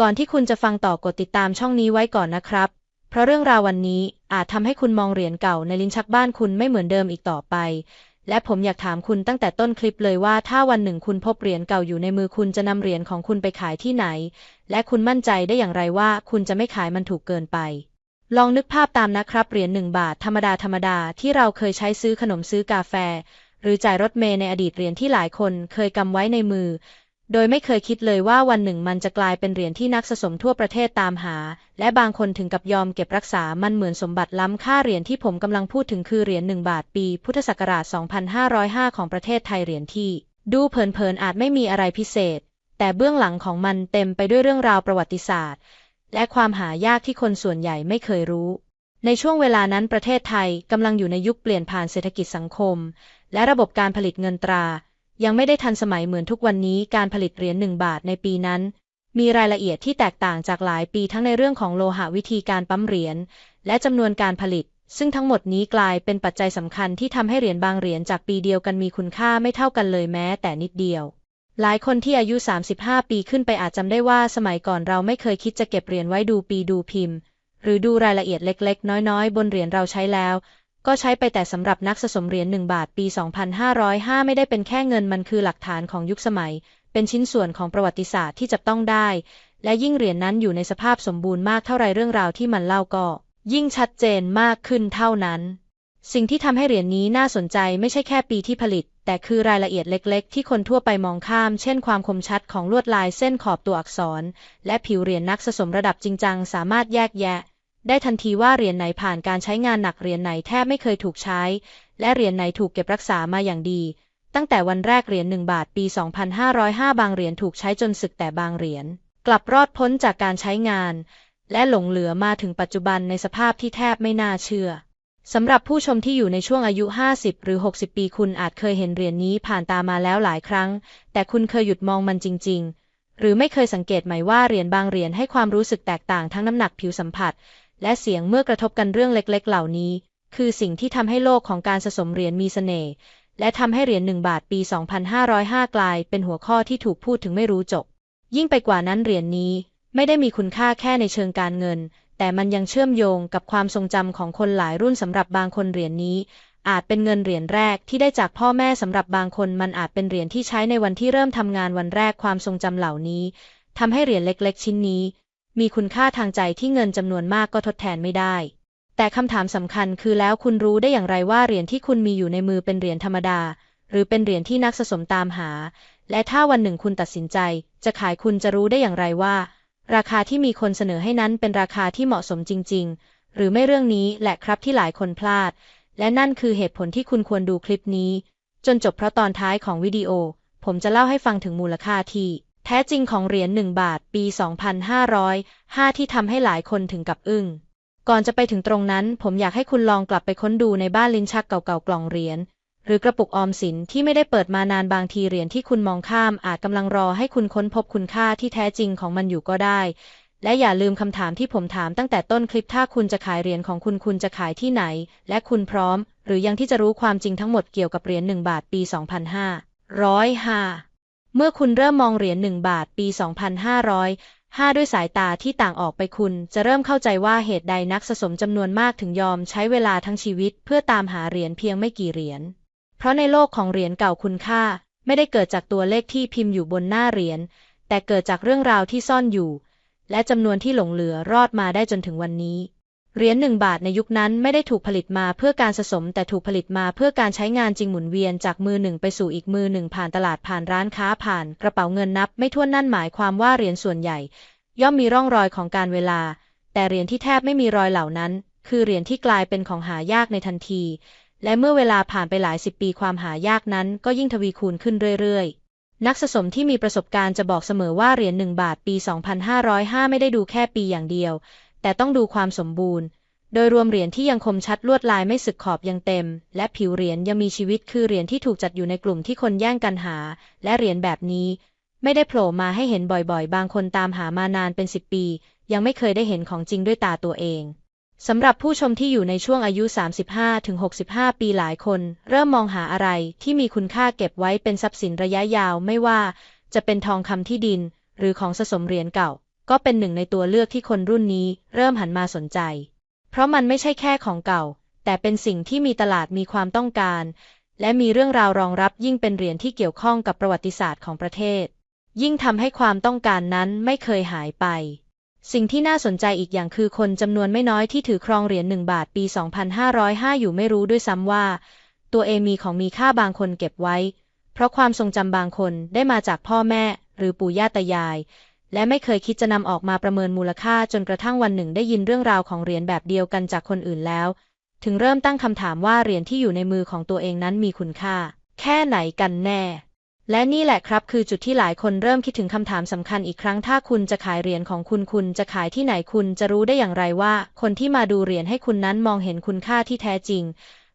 ก่อนที่คุณจะฟังต่อกดติดตามช่องนี้ไว้ก่อนนะครับ เพราะเรื่องราววันนี้อาจทำให้คุณมองเหรียญเก่าในลิ้นชักบ้านคุณไม่เหมือนเดิมอีกต่อไป และผมอยากถามคุณตั้งแต่ต้นคลิปเลยว่าถ้าวันหนึ่งคุณพบเหรียญเก่าอยู่ในมือคุณจะนำเหรียญของคุณไปขายที่ไหน และคุณมั่นใจได้อย่างไรว่าคุณจะไม่ขายมันถูกเกินไป ลองนึกภาพตามนะครับเหรียญหนึ่งบาทธรรมดาธรรมดาที่เราเคยใช้ซื้อขนมซื้อกาแฟหรือจ่ายรถเมล์ในอดีตเหรียญที่หลายคนเคยกำไว้ในมือ โดยไม่เคยคิดเลยว่าวันหนึ่งมันจะกลายเป็นเหรียญที่นักสะสมทั่วประเทศตามหา และบางคนถึงกับยอมเก็บรักษา มันเหมือนสมบัติล้ำค่าเหรียญที่ผมกำลังพูดถึงคือเหรียญหนึ่งบาทปี พุทธศักราช 2505 ของประเทศไทยเหรียญที่ ดูเผินๆอาจไม่มีอะไรพิเศษ แต่เบื้องหลังของมันเต็มไปด้วยเรื่องราวประวัติศาสตร์ และความหายากที่คนส่วนใหญ่ไม่เคยรู้ในช่วงเวลานั้นประเทศไทยกำลังอยู่ในยุคเปลี่ยนผ่านเศรษฐกิจสังคม และระบบการผลิตเงินตรา ยังไม่ได้ทันสมัยเหมือนทุกวันนี้การผลิตเหรียญหนึ่งบาทในปีนั้น มีรายละเอียดที่แตกต่างจากหลายปีทั้งในเรื่องของโลหะวิธีการปั๊มเหรียญและจำนวนการผลิต ซึ่งทั้งหมดนี้กลายเป็นปัจจัยสำคัญที่ทำให้เหรียญบางเหรียญจากปีเดียวกันมีคุณค่าไม่เท่ากันเลยแม้แต่นิดเดียวหลายคนที่อายุ 35 ปีขึ้นไปอาจจำได้ว่าสมัยก่อนเราไม่เคยคิดจะเก็บเหรียญไว้ดูปีดูพิมพ์ หรือดูรายละเอียดเล็กๆ น้อยๆ บนเหรียญเราใช้แล้ว ก็ใช้ไปแต่สำหรับนักสะสมเหรียญหนึ่งบาทปี 2505 ไม่ได้เป็นแค่เงินมันคือหลักฐานของยุคสมัย เป็นชิ้นส่วนของประวัติศาสตร์ที่จับต้องได้ และยิ่งเหรียญนั้นอยู่ในสภาพสมบูรณ์มากเท่าไรเรื่องราวที่มันเล่าก็ ยิ่งชัดเจนมากขึ้นเท่านั้น สิ่งที่ทำให้เหรียญนี้น่าสนใจไม่ใช่แค่ปีที่ผลิต แต่คือรายละเอียดเล็ก ๆ ที่คนทั่วไปมองข้าม เช่น ความคมชัดของลวดลายเส้นขอบตัวอักษร และผิวเหรียญนักสะสมระดับจริงจังสามารถแยกแยะ ได้ทันทีว่าเหรียญไหนผ่านการใช้งานหนักเหรียญไหนแทบไม่เคยถูกใช้ และเหรียญไหนถูกเก็บรักษามาอย่างดี ตั้งแต่วันแรกเหรียญหนึ่งบาทปี 2505 บางเหรียญถูกใช้จนสึกแต่บางเหรียญกลับรอดพ้นจากการใช้งาน และหลงเหลือมาถึงปัจจุบันในสภาพที่แทบไม่น่าเชื่อสำหรับผู้ชมที่อยู่ในช่วงอายุ 50 หรือ 60 ปีคุณอาจเคยเห็นเหรียญนี้ผ่านตามาแล้วหลายครั้ง แต่คุณเคยหยุดมองมันจริง ๆ หรือไม่เคยสังเกตไหมว่าเหรียญบางเหรียญให้ความรู้สึกแตกต่างทั้งน้ำหนักผิวสัมผัส และเสียงเมื่อกระทบกันเรื่องเล็กๆ เหล่านี้ คือสิ่งที่ทำให้โลกของการสะสมเหรียญมีเสน่ห์และทำให้เหรียญหนึ่งบาทปี 2505 กลายเป็นหัวข้อที่ถูกพูดถึงไม่รู้จบ ยิ่งไปกว่านั้นเหรียญนี้ไม่ได้มีคุณค่าแค่ในเชิงการเงิน แต่มันยังเชื่อมโยงกับความทรงจำของคนหลายรุ่นสำหรับบางคนเหรียญนี้ อาจเป็นเงินเหรียญแรกที่ได้จากพ่อแม่สำหรับบางคนมันอาจเป็นเหรียญที่ใช้ในวันที่เริ่มทำงานวันแรกความทรงจำเหล่านี้ทำให้เหรียญเล็ก ๆ ชิ้นนี้ มีคุณค่าทางใจที่เงินจำนวนมากก็ทดแทนไม่ได้ แต่คำถามสำคัญคือแล้วคุณรู้ได้อย่างไรว่าเหรียญที่คุณมีอยู่ในมือเป็นเหรียญธรรมดา หรือเป็นเหรียญที่นักสะสมตามหา และถ้าวันหนึ่งคุณตัดสินใจ จะขายคุณจะรู้ได้อย่างไรว่า ราคาที่มีคนเสนอให้นั้นเป็นราคาที่เหมาะสมจริง ๆ หรือไม่เรื่องนี้แหละครับที่หลายคนพลาด และนั่นคือเหตุผลที่คุณควรดูคลิปนี้ จนจบเพราะตอนท้ายของวิดีโอ ผมจะเล่าให้ฟังถึงมูลค่าที่ แท้จริงของเหรียญหนึ่งบาทปี 2505 ที่ทำให้หลายคนถึงกับอึ้ง ก่อนจะไปถึงตรงนั้นผมอยากให้คุณลองกลับไปค้นดูในบ้านลิ้นชักเก่าๆกล่องเหรียญหรือกระปุกออมสินที่ไม่ได้เปิดมานานบางทีเหรียญที่คุณมองข้าม อาจกำลังรอให้คุณค้นพบคุณค่าที่แท้จริงของมันอยู่ก็ได้ และอย่าลืมคำถามที่ผมถามตั้งแต่ต้นคลิปถ้าคุณจะขายเหรียญของคุณคุณจะขายที่ไหน และคุณพร้อม หรือยังที่จะรู้ความจริงทั้งหมดเกี่ยวกับเหรียญหนึ่งบาทปี 2505 เมื่อคุณเริ่มมองเหรียญหนึ่งบาทปี 2505 ด้วยสายตาที่ต่างออกไปคุณ จะเริ่มเข้าใจว่าเหตุใดนักสะสมจำนวนมากถึงยอมใช้เวลาทั้งชีวิต เพื่อตามหาเหรียญเพียงไม่กี่เหรียญ เพราะในโลกของเหรียญเก่าคุณค่า ไม่ได้เกิดจากตัวเลขที่พิมพ์อยู่บนหน้าเหรียญ แต่เกิดจากเรื่องราวที่ซ่อนอยู่ และจำนวนที่หลงเหลือรอดมาได้จนถึงวันนี้ เหรียญหนึ่งบาทในยุคนั้นไม่ได้ถูกผลิตมาเพื่อการสะสม แต่ถูกผลิตมาเพื่อการใช้งานจริงหมุนเวียนจากมือหนึ่งไปสู่อีกมือหนึ่งผ่านตลาดผ่านร้านค้าผ่านกระเป๋าเงินนับ ไม่ถ้วนนั่นหมายความว่าเหรียญส่วนใหญ่ ย่อมมีร่องรอยของการเวลา แต่เหรียญที่แทบไม่มีรอยเหล่านั้น คือเหรียญที่กลายเป็นของหายากในทันที และเมื่อเวลาผ่านไปหลายสิบปีความหายากนั้น ก็ยิ่งทวีคูณขึ้นเรื่อยๆนักสะสมที่มีประสบการณ์จะบอกเสมอว่าเหรียญหนึ่งบาทปี 2505 ไม่ได้ดูแค่ปีอย่างเดียว แต่ต้องดูความสมบูรณ์ โดยรวมเหรียญที่ยังคมชัดลวดลายไม่สึกขอบยังเต็ม และผิวเหรียญยังมีชีวิตคือเหรียญที่ถูกจัดอยู่ในกลุ่มที่คนแย่งกันหา และเหรียญแบบนี้ ไม่ได้โผล่มาให้เห็นบ่อยๆ บางคนตามหามานานเป็นสิบปี ยังไม่เคยได้เห็นของจริงด้วยตาตัวเองสำหรับผู้ชมที่อยู่ในช่วงอายุ 35-65 ปีหลายคน เริ่มมองหาอะไรที่มีคุณค่าเก็บไว้เป็นทรัพย์สินระยะยาวไม่ว่า จะเป็นทองคำที่ดิน หรือของสะสมเหรียญเก่า ก็เป็นหนึ่งในตัวเลือกที่คนรุ่นนี้เริ่มหันมาสนใจ เพราะมันไม่ใช่แค่ของเก่า แต่เป็นสิ่งที่มีตลาดมีความต้องการ และมีเรื่องราวรองรับยิ่งเป็นเหรียญที่เกี่ยวข้องกับประวัติศาสตร์ของประเทศ ยิ่งทำให้ความต้องการนั้นไม่เคยหายไปสิ่งที่น่าสนใจอีกอย่างคือคนจำนวนไม่น้อยที่ถือครองเหรียญหนึ่งบาทปี 2505 อยู่ไม่รู้ด้วยซ้ำว่า ตัวเองมีของมีค่าบางคนเก็บไว้ เพราะความทรงจำบางคนได้มาจากพ่อแม่ หรือปู่ย่าตายาย และไม่เคยคิดจะนำออกมาประเมินมูลค่าจนกระทั่งวันหนึ่งได้ยินเรื่องราวของเหรียญแบบเดียวกันจากคนอื่นแล้ว ถึงเริ่มตั้งคำถามว่าเหรียญที่อยู่ในมือของตัวเองนั้นมีคุณค่า แค่ไหนกันแน่ และนี่แหละครับคือจุดที่หลายคนเริ่มคิดถึงคำถามสำคัญอีกครั้ง ถ้าคุณจะขายเหรียญของคุณคุณจะขายที่ไหนคุณจะรู้ได้อย่างไรว่า คนที่มาดูเหรียญให้คุณนั้นมองเห็นคุณค่าที่แท้จริง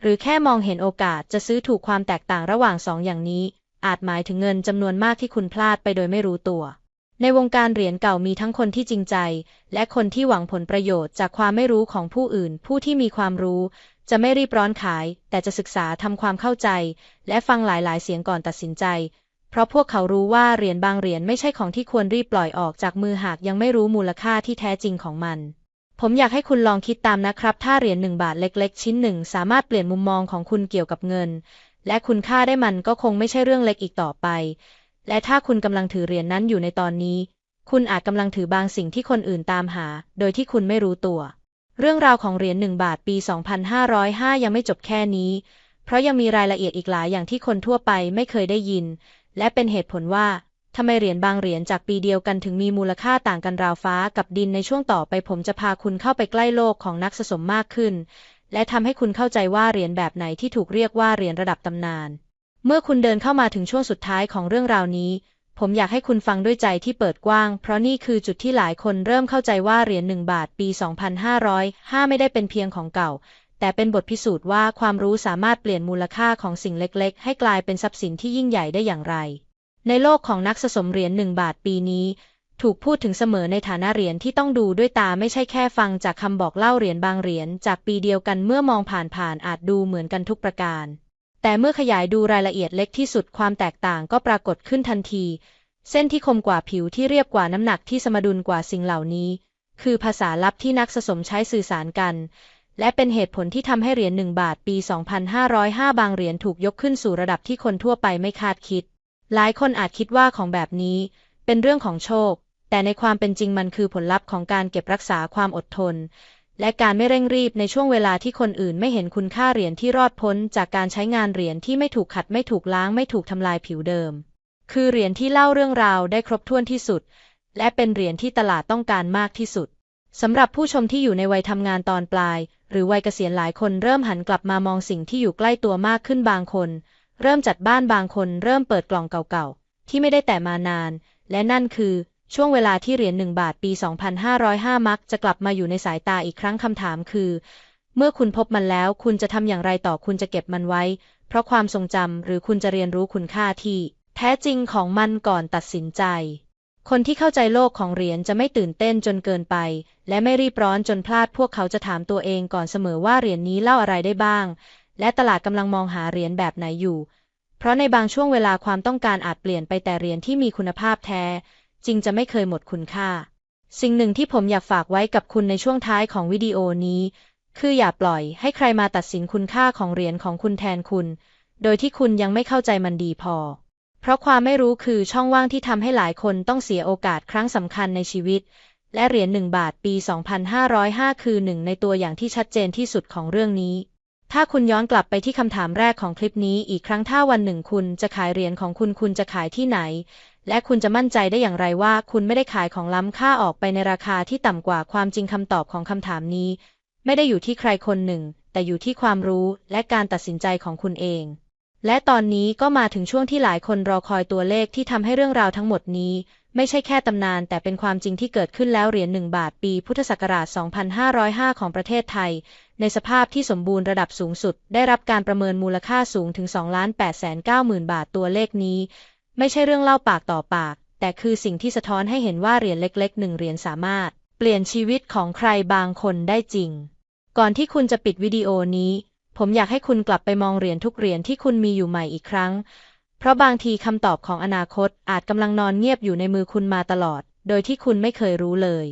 หรือแค่มองเห็นโอกาสจะซื้อถูกความแตกต่างระหว่างสองอย่างนี้ อาจหมายถึงเงินจำนวนมากที่คุณพลาดไปโดยไม่รู้ตัว ในวงการเหรียญเก่ามีทั้งคนที่จริงใจ และคนที่หวังผลประโยชน์จากความไม่รู้ของผู้อื่น ผู้ที่มีความรู้ จะไม่รีบร้อนขาย แต่จะศึกษาทำความเข้าใจ และฟังหลาย ๆ เสียงก่อนตัดสินใจ เพราะพวกเขารู้ว่าเหรียญบางเหรียญไม่ใช่ของที่ควรรีบปล่อยออกจากมือหากยังไม่รู้มูลค่าที่แท้จริงของมัน ผมอยากให้คุณลองคิดตามนะครับ ถ้าเหรียญหนึ่งบาทเล็ก ๆ ชิ้นหนึ่งสามารถเปลี่ยนมุมมองของคุณเกี่ยวกับเงิน และคุณค่าได้มันก็คงไม่ใช่เรื่องเล็กอีกต่อไป และถ้าคุณกำลังถือเหรียญนั้นอยู่ในตอนนี้ คุณอาจกำลังถือบางสิ่งที่คนอื่นตามหา โดยที่คุณไม่รู้ตัว เรื่องราวของเหรียญหนึ่งบาทปี 2505 ยังไม่จบแค่นี้ เพราะยังมีรายละเอียดอีกหลายอย่างที่คนทั่วไปไม่เคยได้ยิน และเป็นเหตุผลว่าทำไมเหรียญบางเหรียญจากปีเดียวกันถึงมีมูลค่าต่างกันราวฟ้ากับดินในช่วงต่อไปผมจะพาคุณเข้าไปใกล้โลกของนักสะสมมากขึ้น และทำให้คุณเข้าใจว่าเหรียญแบบไหนที่ถูกเรียกว่าเหรียญระดับตำนาน เมื่อคุณเดินเข้ามาถึงช่วงสุดท้ายของเรื่องราวนี้ ผมอยากให้คุณฟังด้วยใจที่เปิดกว้าง เพราะนี่คือจุดที่หลายคนเริ่มเข้าใจว่าเหรียญหนึ่งบาทปี 2505 ไม่ได้เป็นเพียงของเก่า แต่เป็นบทพิสูจน์ว่าความรู้สามารถเปลี่ยนมูลค่าของสิ่งเล็กๆ ให้กลายเป็นทรัพย์สินที่ยิ่งใหญ่ได้อย่างไร ในโลกของนักสะสมเหรียญหนึ่งบาทปีนี้ ถูกพูดถึงเสมอในฐานะเหรียญที่ต้องดูด้วยตาไม่ใช่แค่ฟังจากคำบอกเล่าเหรียญบางเหรียญจากปีเดียวกันเมื่อมองผ่านๆอาจดูเหมือนกันทุกประการ แต่เมื่อขยายดูรายละเอียดเล็กที่สุดความแตกต่างก็ปรากฏขึ้นทันที เส้นที่คมกว่าผิวที่เรียบกว่าน้ำหนักที่สมดุลกว่าสิ่งเหล่านี้ คือภาษาลับที่นักสะสมใช้สื่อสารกัน และเป็นเหตุผลที่ทำให้เหรียญหนึ่งบาทปี 2505 บางเหรียญถูกยกขึ้นสู่ระดับที่คนทั่วไปไม่คาดคิด หลายคนอาจคิดว่าของแบบนี้ เป็นเรื่องของโชค แต่ในความเป็นจริงมันคือผลลัพธ์ของการเก็บรักษาความอดทน และการไม่เร่งรีบในช่วงเวลาที่คนอื่นไม่เห็นคุณค่าเหรียญที่รอดพ้น จากการใช้งานเหรียญที่ไม่ถูกขัดไม่ถูกล้างไม่ถูกทำลายผิวเดิม คือเหรียญที่เล่าเรื่องราวได้ครบถ้วนที่สุด และเป็นเหรียญที่ตลาดต้องการมากที่สุดสำหรับผู้ชมที่อยู่ในวัยทำงานตอนปลาย หรือวัยเกษียณหลายคนเริ่มหันกลับมามองสิ่งที่อยู่ใกล้ตัวมากขึ้นบางคน เริ่มจัดบ้านบางคน เริ่มเปิดกล่องเก่าๆที่ไม่ได้แต่มานาน และนั่นคือ ช่วงเวลาที่เหรียญหนึ่งบาทปี 2505 มักจะกลับมาอยู่ในสายตาอีกครั้งคำถามคือ เมื่อคุณพบมันแล้ว คุณจะทำอย่างไรต่อคุณจะเก็บมันไว้ เพราะความทรงจำหรือคุณจะเรียนรู้คุณค่าที่ แท้จริงของมันก่อนตัดสินใจ คนที่เข้าใจโลกของเหรียญจะไม่ตื่นเต้นจนเกินไป และไม่รีบร้อนจนพลาดพวกเขาจะถามตัวเองก่อนเสมอว่าเหรียญนี้เล่าอะไรได้บ้าง และตลาดกำลังมองหาเหรียญแบบไหนอยู่ เพราะในบางช่วงเวลาความต้องการอาจเปลี่ยนไปแต่เหรียญที่มีคุณภาพแท้ จริงจะไม่เคยหมดคุณค่า สิ่งหนึ่งที่ผมอยากฝากไว้กับคุณในช่วงท้ายของวิดีโอนี้ คืออย่าปล่อยให้ใครมาตัดสินคุณค่าของเหรียญของคุณแทนคุณ โดยที่คุณยังไม่เข้าใจมันดีพอ เพราะความไม่รู้คือช่องว่างที่ทำให้หลายคนต้องเสียโอกาสครั้งสำคัญในชีวิต และเหรียญหนึ่งบาทปี 2505 คือหนึ่งในตัวอย่างที่ชัดเจนที่สุดของเรื่องนี้ ถ้าคุณย้อนกลับไปที่คำถามแรกของคลิปนี้อีกครั้งถ้าวันหนึ่งคุณจะขายเหรียญของคุณคุณจะขายที่ไหน และคุณจะมั่นใจได้อย่างไรว่า คุณไม่ได้ขายของล้ำค่าออกไปในราคาที่ต่ำกว่าความจริงคำตอบของคำถามนี้ ไม่ได้อยู่ที่ใครคนหนึ่ง แต่อยู่ที่ความรู้และการตัดสินใจของคุณเอง และตอนนี้ก็มาถึงช่วงที่หลายคนรอคอยตัวเลขที่ทำให้เรื่องราวทั้งหมดนี้ ไม่ใช่แค่ตำนาน แต่เป็นความจริงที่เกิดขึ้นแล้วเหรียญหนึ่งบาทปีพุทธศักราช 2505 ของประเทศไทย ในสภาพที่สมบูรณ์ระดับสูงสุด ได้รับการประเมินมูลค่าสูงถึง 2 8 9 0 0 0 0 บาทตัวเลขนี้ ไม่ใช่เรื่องเล่าปากต่อปาก แต่คือสิ่งที่สะท้อนให้เห็นว่าเหรียญเล็กๆหนึ่งเหรียญสามารถ เปลี่ยนชีวิตของใครบางคนได้จริง ก่อนที่คุณจะปิดวิดีโอนี้ ผมอยากให้คุณกลับไปมองเหรียญทุกเหรียญที่คุณมีอยู่ใหม่อีกครั้ง เพราะบางทีคำตอบของอนาคตอาจกำลังนอนเงียบอยู่ในมือคุณมาตลอด โดยที่คุณไม่เคยรู้เลย